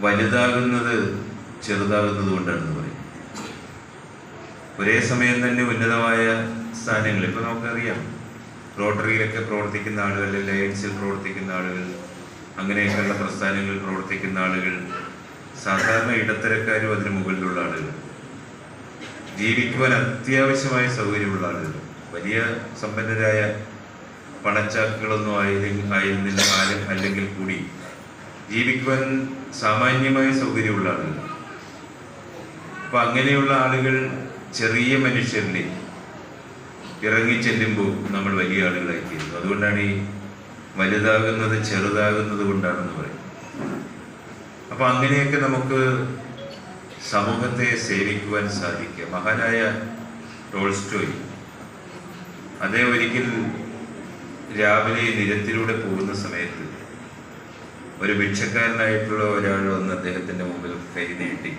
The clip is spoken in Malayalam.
വലുതാകുന്നത് ചെറുതാകുന്നത് കൊണ്ടാണെന്ന് പറയും. ഒരേ സമയം തന്നെ ഉന്നതമായ സ്ഥാനങ്ങൾ ഇപ്പൊ നമുക്കറിയാം. റോട്ടറിയിലൊക്കെ പ്രവർത്തിക്കുന്ന ആളുകൾ ലയൻസിൽ പ്രവർത്തിക്കുന്ന ആളുകൾ അങ്ങനെയൊക്കെയുള്ള പ്രസ്ഥാനങ്ങളിൽ പ്രവർത്തിക്കുന്ന ആളുകൾ സാധാരണ ഇടത്തരക്കാരും അതിന് മുകളിലുള്ള ആളുകൾ. ജീവിക്കുവാൻ അത്യാവശ്യമായ സൗകര്യമുള്ള ആളുകൾ. വലിയ സമ്പന്നരായ പണച്ചാക്കുകളൊന്നും ആയിരുന്നില്ല ആരും അല്ലെങ്കിൽ കൂടി ജീവിക്കുവാൻ സാമാന്യമായ സൗകര്യമുള്ള ആളുകൾ അപ്പൊ അങ്ങനെയുള്ള ആളുകൾ ചെറിയ മനുഷ്യരിലേക്ക് ഇറങ്ങി ചെല്ലുമ്പോൾ നമ്മൾ വലിയ ആളുകളായി തീരുന്നു. അതുകൊണ്ടാണ് ഈ വലുതാകുന്നത് ചെറുതാകുന്നത് കൊണ്ടാണെന്ന് പറയും അപ്പൊ അങ്ങനെയൊക്കെ നമുക്ക് സമൂഹത്തെ സേവിക്കുവാൻ സാധിക്കുക. മഹാനായ ടോൾസ്റ്റോയ് അതേ ഒരിക്കൽ രാവിലെ നിരത്തിലൂടെ പോകുന്ന സമയത്ത് ഒരു ഭിക്ഷക്കാരനായിട്ടുള്ള ഒരാൾ വന്ന് അദ്ദേഹത്തിന്റെ മുമ്പിൽ കൈ നീട്ടി.